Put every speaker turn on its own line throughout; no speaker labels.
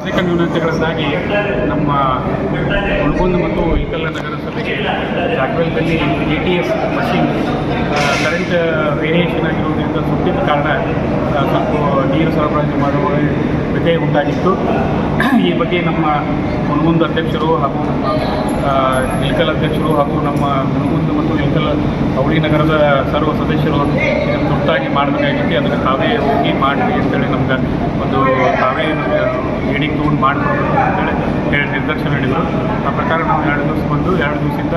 ಅನೇಕ ನ್ಯೂನತೆಗಳಿಂದಾಗಿ ನಮ್ಮ ಉಳ್ಗೊಂದು ಮತ್ತು ಇಳಕಲ್ಲ ನಗರಸಭೆಗೆ ಜಾಗದಲ್ಲಿ A T S machine current variation ಆಗಿರುವುದರಿಂದ ಸುಟ್ಟಿದ ಕಾರಣ ಸ್ವಲ್ಪ ನೀರು ಸರಬರಾಜು ಮಾಡುವ ವ್ಯತ್ಯಯ ಉಂಟಾಗಿತ್ತು. ಈ ಬಗ್ಗೆ ನಮ್ಮ ಮುನಗುಂದ ಅಧ್ಯಕ್ಷರು ಹಾಗೂ ನಮ್ಮ ಆ, ಇಳಕಲ್ ಅಧ್ಯಕ್ಷರು ಹಾಗೂ ನಮ್ಮ ಇಳಕಲ್ ಅವಳಿ ನಗರದ ಸರ್ವ ಸದಸ್ಯರು ಇದನ್ನು ತುರ್ತಾಗಿ ಮಾಡಬೇಕಾಗಿತ್ತು. ಅದಕ್ಕೆ ತಾವೇ ಹೋಗಿ ಮಾಡಿರಿ ಅಂತೇಳಿ ನಮ್ಗೆ ಒಂದು ತಾವೇ ಏನು ಹೇಳಿ ತೊಗೊಂಡು ಮಾಡಿಕೊಡ್ಬೇಕು ಅಂತೇಳಿ ಹೇಳಿ ನಿರ್ದೇಶನ ನೀಡಿದರು ಆ ಪ್ರಕಾರ ನಾವು ಎರಡು ದಿವಸ ಬಂದು, ಎರಡು ದಿವಸದಿಂದ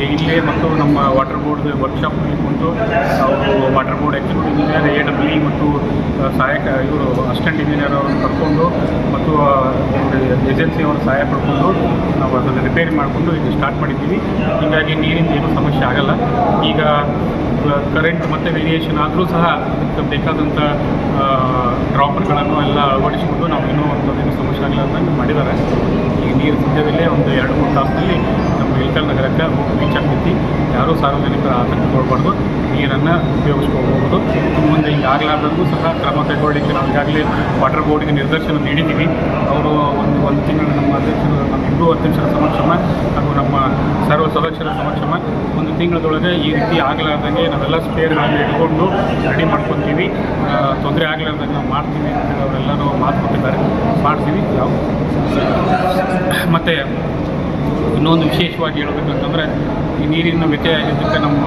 ಈ- ಇಲ್ಲೇ ಮತ್ತು ನಮ್ಮ ವಾಟರ್ ಬೋರ್ಡ್ ವರ್ಕ್ಶಾಪ್ನಲ್ಲಿ ಕುಂತು ಅವರು water board executive engineer A W ಮತ್ತು ಸಹಾಯಕ, ಇವರು ಅಸಿಸ್ಟೆಂಟ್ ಇಂಜಿನಿಯರ್ ಅವರನ್ನು ಕರ್ಕೊಂಡು ಮತ್ತು ಏಜೆನ್ಸಿಯವರ ಸಹಾಯ ಪಡ್ಕೊಂಡು ನಾವು ಅದನ್ನು ರಿಪೇರಿ ಮಾಡಿಕೊಂಡು ಇದು ಸ್ಟಾರ್ಟ್ ಮಾಡಿದ್ದೀವಿ. ಹೀಗಾಗಿ ನೀರಿಂದ ಏನೂ ಸಮಸ್ಯೆ ಆಗಲ್ಲ. ಈಗ ಕರೆಂಟ್ ಮತ್ತು ವೇರಿಯೇಷನ್ ಆದರೂ ಸಹ ಅದಕ್ಕೆ ಬೇಕಾದಂಥ ಡ್ರಾಪರ್ಗಳನ್ನು ಎಲ್ಲ ಅಳವಡಿಸಿಕೊಂಡು ನಾವು ಇನ್ನೂ ಒಂದು ಸಮಸ್ಯೆ ಅಂತ ಮಾಡಿದ್ದಾರೆ. ನೀರು ಸದ್ಯದಲ್ಲೇ ಒಂದು ಎರಡು ಮೂರು ತಾಸಿನಲ್ಲಿ ನಮ್ಮ ಇಳಕಲ್ ನಗರಕ್ಕೆ ರೀಚ್ ಆಗ್ತೈತಿ. ಯಾರೂ ಸಾರ್ವಜನಿಕರ ಆತಂಕಗೊಳ್ಬಾರ್ದು ನೀರನ್ನು ನೀರನ್ನ ಇನ್ನು ಮುಂದೆ ಹಿಂಗೆ ಆಗಲಾರ್ದಂಗೂ ಸಹ ಕ್ರಮ ಕೈಗೊಳ್ಳಲಿಕ್ಕೆ ನಾವು ಈಗಾಗಲೇ ವಾಟರ್ ಬೋರ್ಡಿಗೆ ನಿರ್ದೇಶನ ನೀಡಿದ್ದೀವಿ. ಅವರು ಒಂದು ತಿಂಗಳು ನಮ್ಮ ಅಧ್ಯಕ್ಷರು, ನಮ್ಮ ಇಬ್ಬರು ಅಧ್ಯಕ್ಷರ ಸಮಕ್ಷಮ ಹಾಗೂ ನಮ್ಮ ಸರ್ವ ಸದಸ್ಯರ ಸಮಕ್ಷಮ ಒಂದು ತಿಂಗಳದೊಳಗೆ ಈ ರೀತಿ ಆಗಲಾರ್ದಂಗೆ ನಾವೆಲ್ಲ ಸ್ಪೇರ್ಗಳನ್ನು ಇಟ್ಕೊಂಡು ರೆಡಿ ಮಾಡ್ಕೊತೀವಿ. ತೊಂದರೆ ಆಗಲಾರ್ದಂಗೆ ನಾವು ಮಾಡ್ತೀವಿ ಅಂತೇಳಿ ಅವರೆಲ್ಲರೂ ಮಾತು ಕೊಟ್ಟಿದ್ದಾರೆ. ಮಾಡ್ತೀವಿ. ಯಾವ? ಮತ್ತು ಇನ್ನೊಂದು ವಿಶೇಷವಾಗಿ ಹೇಳಬೇಕಂತಂದರೆ ಈ ನೀರಿನ ವ್ಯತ್ಯಯ ಆಗಿದ್ದಕ್ಕೆ ನಮ್ಮ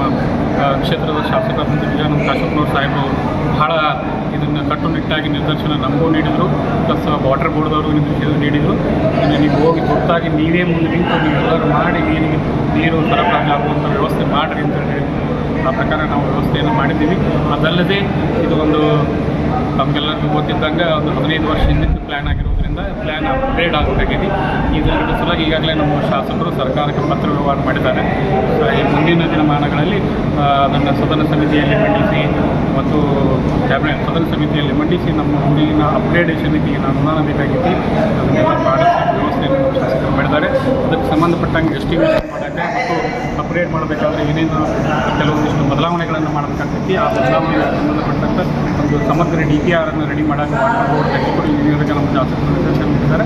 ಕ್ಷೇತ್ರದ ಶಾಸಕ ವಿಜಯಾನಂದ ಕಾಶಪ್ಪನವ್ರ ಸಾಹೇಬರು ಬಹಳ ಇದನ್ನು ಕಟ್ಟುನಿಟ್ಟಾಗಿ ನಿರ್ದೇಶನ ನಮಗೂ ನೀಡಿದರು. ಪ್ಲಸ್ ವಾಟರ್ ಬೋರ್ಡ್ದವರು ನಿರ್ದೇಶನ ನೀಡಿದರು. ಇನ್ನು ನೀವು ಹೋಗಿ ತುರ್ತಾಗಿ ನೀವೇ ಮುಂದೆ ನಿಂತು ನೀವೆಲ್ಲರೂ ಮಾಡಿ ನೀರಿಗೆ, ನೀರು ಸರಬರಾಜು ಆಗುವಂಥ ವ್ಯವಸ್ಥೆ ಮಾಡಿರಿ ಅಂತ ಹೇಳಿ ಆ ಪ್ರಕಾರ ನಾವು ವ್ಯವಸ್ಥೆಯನ್ನು ಮಾಡಿದ್ದೀವಿ. ಅದಲ್ಲದೆ ಇದು ಒಂದು, ನಮಗೆಲ್ಲರಿಗೂ ಗೊತ್ತಿದ್ದಂಗೆ ಒಂದು ಹದಿನೈದು ವರ್ಷ ಹಿಂದಿನ ಪ್ಲ್ಯಾನ್ ಆಗಿರೋದ್ರಿಂದ ಪ್ಲ್ಯಾನ್ ಅಪ್ಗ್ರೇಡ್ ಆಗಬೇಕಾಗಿದೆ ಇದೆರಡು ಸಲ ಈಗಾಗಲೇ ನಮ್ಮ ಶಾಸಕರು ಸರ್ಕಾರಕ್ಕೆ ಪತ್ರ ವ್ಯವಹಾರ ಮಾಡಿದ್ದಾರೆ. ಈ ಮುಂದಿನ ದಿನಮಾನಗಳಲ್ಲಿ ಅದನ್ನು ಸದನ ಸಮಿತಿಯಲ್ಲಿ ಮಂಡಿಸಿ ಮತ್ತು ಕ್ಯಾಬಿನೆಟ್ ಸದನ ಸಮಿತಿಯಲ್ಲಿ ಮಂಡಿಸಿ ನಮ್ಮ ಮುಂದಿನ ಅಪ್ಗ್ರೇಡೇಷನ್ಗೆ ಏನು ಅನುದಾನ ಬೇಕಾಗಿತ್ತು ಅದನ್ನೆಲ್ಲ ಮಾಡೋಕ್ಕೆ ವ್ಯವಸ್ಥೆಯನ್ನು ನಮ್ಮ ಶಾಸಕರು ಮಾಡಿದ್ದಾರೆ. ಅದಕ್ಕೆ ಸಂಬಂಧಪಟ್ಟಂಗೆ ಎಸ್ಟಿಮೇಷನ್ ಮಾಡೋಕ್ಕೆ ಮತ್ತು ಅಪ್ಗ್ರೇಡ್ ಮಾಡಬೇಕಾದ್ರೆ ಏನೇನು ಕೆಲವೊಂದಿಷ್ಟು ಬದಲಾವಣೆಗಳನ್ನು ಮಾಡಬೇಕಾಗ್ತೈತಿ, ಆ ಬದಲಾವಣೆಗೆ ಸಂಬಂಧಪಟ್ಟಂತೆ ಒಂದು ಸಮಗ್ರ ಡಿ ಪಿ ಆರನ್ನು ರೆಡಿ ಮಾಡೋಕ್ಕೆ ವಾಟರ್ ಶಾಸಕರು ನಿರ್ದೇಶನ ನೀಡಿದ್ದಾರೆ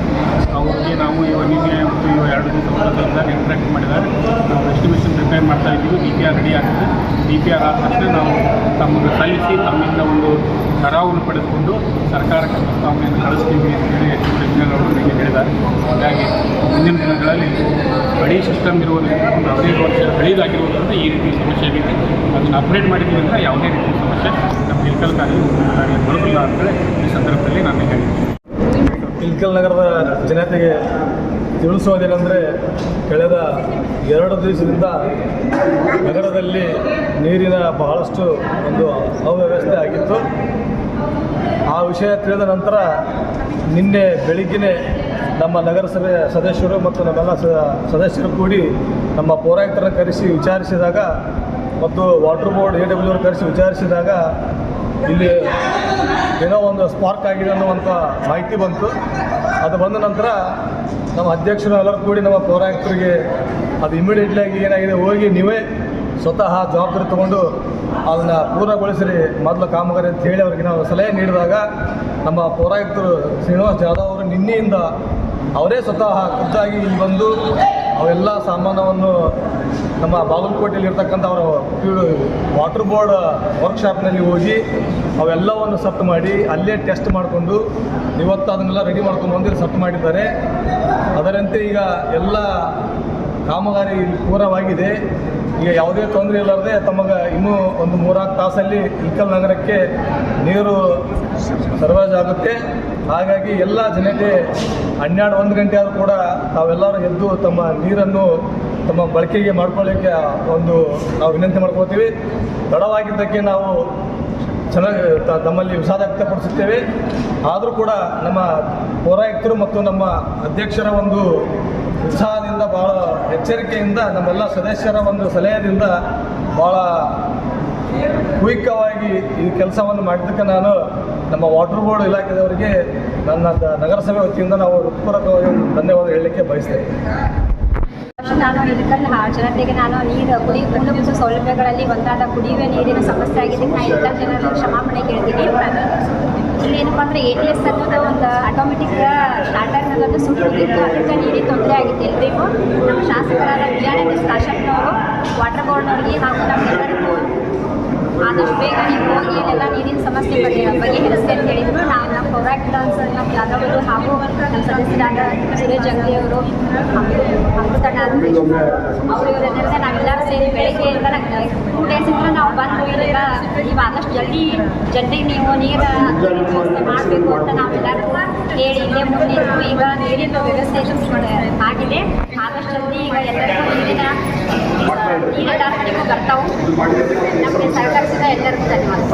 ಅವರಿಗೆ ನಾವು ಇವಾಗ ನಿನ್ನೆ ಮತ್ತು ಇವ ಎರಡು ದಿನ ಮೊದಲಿದ್ದಾಗ ಇಂಟ್ರಾಕ್ಟ್ ಮಾಡಿದ್ದಾರೆ. ನಾವು ಎಸ್ಟಿಮೇಷನ್ ಪ್ರಿಪೇರ್ ಮಾಡ್ತಾ ಇದ್ದೀವಿ. ಡಿ ಪಿ ಆರ್ ರೆಡಿ ಆಗ್ತದೆ ಡಿ ಪಿ ಆರ್ ಆದ ತಕ್ಷಣ ನಾವು ತಮ್ಮನ್ನು ಸಲ್ಲಿಸಿ, ತಮ್ಮಿಂದ ಒಂದು ಕರಾವನ್ನು ಪಡೆದುಕೊಂಡು ಸರ್ಕಾರಕ್ಕೆ ಪ್ರಸ್ತಾವನೆಯನ್ನು ಕಳಿಸ್ತೀವಿ ಅಂತ ಹೇಳಿ ಇಂಜಿನಿಯರ್ ಅವರು ನಿಮಗೆ ಹೇಳಿದ್ದಾರೆ. ಹಾಗಾಗಿ ಮುಂದಿನ ದಿನಗಳಲ್ಲಿ ಹಳಿ ಸಿಸ್ಟಮ್ ಇರುವುದರಿಂದ ಒಂದು ಹದಿನೈದು ವರ್ಷ ಹಳೀದಾಗಿರುವುದರಿಂದ ಈ ರೀತಿ ಸಮಸ್ಯೆ ಆಗಿದೆ. ಅದನ್ನು ಅಪ್ಡೇಟ್ ಮಾಡಿದ್ದೀವಿ ಅಂದರೆ ಯಾವುದೇ ರೀತಿಯ ಸಮಸ್ಯೆ ನಮ್ಮ ಇಲ್ಕಲ್ಕಾಗಲಿ ಕಾರ್ಯ ಬರೋದಿಲ್ಲ ಅಂತೇಳಿ ಈ ಸಂದರ್ಭದಲ್ಲಿ ನಾನು ಹೇಳಿದ್ದೀನಿ.
ಇಲ್ಕಲ್ ನಗರದ ಜನತೆಗೆ ತಿಳಿಸೋದೇನೆಂದರೆ ಕಳೆದ ಎರಡು ದಿವಸದಿಂದ ನಗರದಲ್ಲಿ ನೀರಿನ ಬಹಳಷ್ಟು ಒಂದು ಅವ್ಯವಸ್ಥೆ ಆಗಿತ್ತು. ಆ ವಿಷಯ ತಿಳಿದ ನಂತರ ನಿನ್ನೆ ಬೆಳಿಗ್ಗೆ ನಮ್ಮ ನಗರಸಭೆ ಸದಸ್ಯರು ಮತ್ತು ನಮ್ಮೆಲ್ಲ ಸದಸ್ಯರು ಕೂಡಿ ನಮ್ಮ ಪೌರಾಯುಕ್ತರನ್ನು ಕರೆಸಿ ವಿಚಾರಿಸಿದಾಗ ಮತ್ತು ವಾಟರ್ ಬೋರ್ಡ್ ಎ ಡಬ್ಲ್ಯೂ ಕರೆಸಿ ವಿಚಾರಿಸಿದಾಗ ಇಲ್ಲಿ ಏನೋ ಒಂದು ಸ್ಪಾರ್ಕ್ ಆಗಿದೆ ಅನ್ನುವಂಥ ಮಾಹಿತಿ ಬಂತು. ಅದು ಬಂದ ನಂತರ ನಮ್ಮ ಅಧ್ಯಕ್ಷರು ಎಲ್ಲರೂ ಕೂಡಿ ನಮ್ಮ ಪೌರಾಯುಕ್ತರಿಗೆ ಅದು ಇಮಿಡಿಯೇಟ್ಲಿ ಆಗಿ ಏನಾಗಿದೆ, ಹೋಗಿ ನೀವೇ ಸ್ವತಃ ಜವಾಬ್ದಾರಿ ತಗೊಂಡು ಅದನ್ನು ಪೂರ್ಣಗೊಳಿಸಿರಿ. ಮೊದಲು ಕಾಮಗಾರಿ ಅಂತ ಹೇಳಿ ಅವರಿಗೆ ನಾವು ಸಲಹೆ ನೀಡಿದಾಗ ನಮ್ಮ ಪೌರಾಯುಕ್ತರು ಶ್ರೀನಿವಾಸ್ ಜಾಧವ್ ಅವರು ನಿನ್ನೆಯಿಂದ ಅವರೇ ಸ್ವತಃ ಖುದ್ದಾಗಿ ಇಲ್ಲಿ ಬಂದು ಅವೆಲ್ಲ ಸಾಮಾನವನ್ನು ನಮ್ಮ ಬಾಗಲಕೋಟೆಯಲ್ಲಿ ಇರ್ತಕ್ಕಂಥ ಅವರ ವಾಟರ್ ಬೋರ್ಡ್ ವರ್ಕ್ಶಾಪ್ನಲ್ಲಿ ಹೋಗಿ ಅವೆಲ್ಲವನ್ನು ಸೆಟ್ ಮಾಡಿ ಅಲ್ಲೇ ಟೆಸ್ಟ್ ಮಾಡಿಕೊಂಡು ಇವತ್ತು ಅದನ್ನೆಲ್ಲ ರೆಡಿ ಮಾಡ್ಕೊಂಡು ಬಂದು ಸೆಟ್ ಮಾಡಿದ್ದಾರೆ. ಅದರಂತೆ ಈಗ ಎಲ್ಲ ಕಾಮಗಾರಿ ಪೂರವಾಗಿದೆ. ಈಗ ಯಾವುದೇ ತೊಂದರೆ ಇಲ್ಲದೆ ತಮಗೆ ಇನ್ನೂ ಒಂದು ಮೂರಾರು ತಾಸಲ್ಲಿ ಇಕ್ಕಲ್ ನಗರಕ್ಕೆ ನೀರು ಸರಬರಾಜು ಆಗುತ್ತೆ. ಹಾಗಾಗಿ ಎಲ್ಲ ಜನತೆ ಹನ್ನೆರಡು ಒಂದು ಗಂಟೆ ಆದರೂ ಕೂಡ ತಾವೆಲ್ಲರೂ ಎದ್ದು ತಮ್ಮ ನೀರನ್ನು ತಮ್ಮ ಬಳಕೆಗೆ ಮಾಡ್ಕೊಳ್ಳಿಕ್ಕೆ ಒಂದು ನಾವು ವಿನಂತಿ ಮಾಡ್ಕೊಳ್ತೀವಿ. ತಡವಾಗಿದ್ದಕ್ಕೆ ನಾವು ಚೆನ್ನಾಗಿ ತಮ್ಮಲ್ಲಿ ವಿಷಾದ ವ್ಯಕ್ತಪಡಿಸುತ್ತೇವೆ. ಆದರೂ ಕೂಡ ನಮ್ಮ ಪೌರಾಯುಕ್ತರು ಮತ್ತು ನಮ್ಮ ಅಧ್ಯಕ್ಷರ ಒಂದು ಉತ್ಸಾಹದಿಂದ ಭಾಳ ಎಚ್ಚರಿಕೆಯಿಂದ ನಮ್ಮೆಲ್ಲ ಸದಸ್ಯರ ಒಂದು ಸಲಹೆಯಿಂದ ಭಾಳ ಕ್ವಿಕ್ಕವಾಗಿ ಈ ಕೆಲಸವನ್ನು ಮಾಡಿದ್ದಕ್ಕೆ ನಾನು ನಮ್ಮ ವಾಟರ್ ಬೋರ್ಡ್ ಇಲಾಖೆಯವರಿಗೆ ನನ್ನ ನಗರಸಭೆ ವತಿಯಿಂದ ನಾವು ಹೃತ್ಪೂರ್ವಕವಾಗಿ ಧನ್ಯವಾದ ಹೇಳಲಿಕ್ಕೆ ಬಯಸ್ತೇವೆ
ನಾನು ಇದಕ್ಕಲ್ಲಿ ಜನತೆಗೆ ನಾನು ನೀರು ಕುಡಿ ಮೂಲಭೂತ ಸೌಲಭ್ಯಗಳಲ್ಲಿ ಒಂದಾದ ಕುಡಿಯುವ ನೀರಿನ ಸಮಸ್ಯೆ ಆಗಿದೆ. ನಾನು ಎಲ್ಲ ಜನರ ಕ್ಷಮಾಪಣೆ ಕೇಳ್ತೀನಿ. ಇಲ್ಲಿ ಏನಪ್ಪ ಅಂದರೆ ಎ ಟಿ ಎಸ್ ಅನ್ನೋದು ಒಂದು ಆಟೋಮೆಟಿಕ್ ಸ್ಟಾರ್ಟರ್ನ ಸುಟ್ಟಿದ್ದು ಅದಕ್ಕೆ ನೀರಿಗೆ ತೊಂದರೆ ಆಗಿತ್ತು ಎಲ್ರಿಗೂ. ನಮ್ಮ ಶಾಸಕರಾದ ವಿಜಯಾನಂದ ಕಾಶ್ಯಪ್ನವರು ವಾಟರ್ ಬೋರ್ಡ್ನವ್ರಿಗೆ ಹಾಗೂ ನಮ್ಮೆಲ್ಲರಿಗೂ ಆದಷ್ಟು ಬೇಗ ಇಲ್ಲೆಲ್ಲ ನೀರಿನ ಸಮಸ್ಯೆ ಬಗ್ಗೆ ಬಗೆಹರಿಸಿ ಅಂತ ಹೇಳಿದ್ರು. ನಾವು ನಮ್ಮ ನಮ್ಮ ಯಾದವರು ಹಾಗೂ ನಮ್ಮ ಸದಸ್ಯರಾದ ಸುರೇಶ್ ಅಂಗಡಿ ಅವರು ಅಮೃತಣ್ಣ ಅವರು ಇವರೆಲ್ಲ ನಾವೆಲ್ಲರೂ ಸೇರಿ ಬೆಳಗ್ಗೆಯಿಂದ ಟೂ ಡೇಸಿಂದ ನಾವು ಬಂದು ಇಲ್ಲೆಲ್ಲ ನೀವು ಆದಷ್ಟು ಜಲ್ದಿ ಜನರಿಗೆ ನೀವು ನೀರು ವ್ಯವಸ್ಥೆ ಮಾಡಬೇಕು ಅಂತ ನಾವೆಲ್ಲರೂ ಹೇಳಿ ಇಲ್ಲೇ ಮುಂದೆ ಈಗ ನೀರಿನ ವ್ಯವಸ್ಥೆ ಆಗಿದೆ. ಆದಷ್ಟು ಜಲ್ದಿ ಈಗ ಎಲ್ಲರಿಗೂ ನೀರಿನ ನೀರೆಲ್ಲ ಡಾಕ್ಟ್ರಿಗೂ ಬರ್ತಾವೆ ನಮಗೆ ಸಹಕರಿಸಿದ ಎಲ್ಲರಿಗೂ ಧನ್ಯವಾದ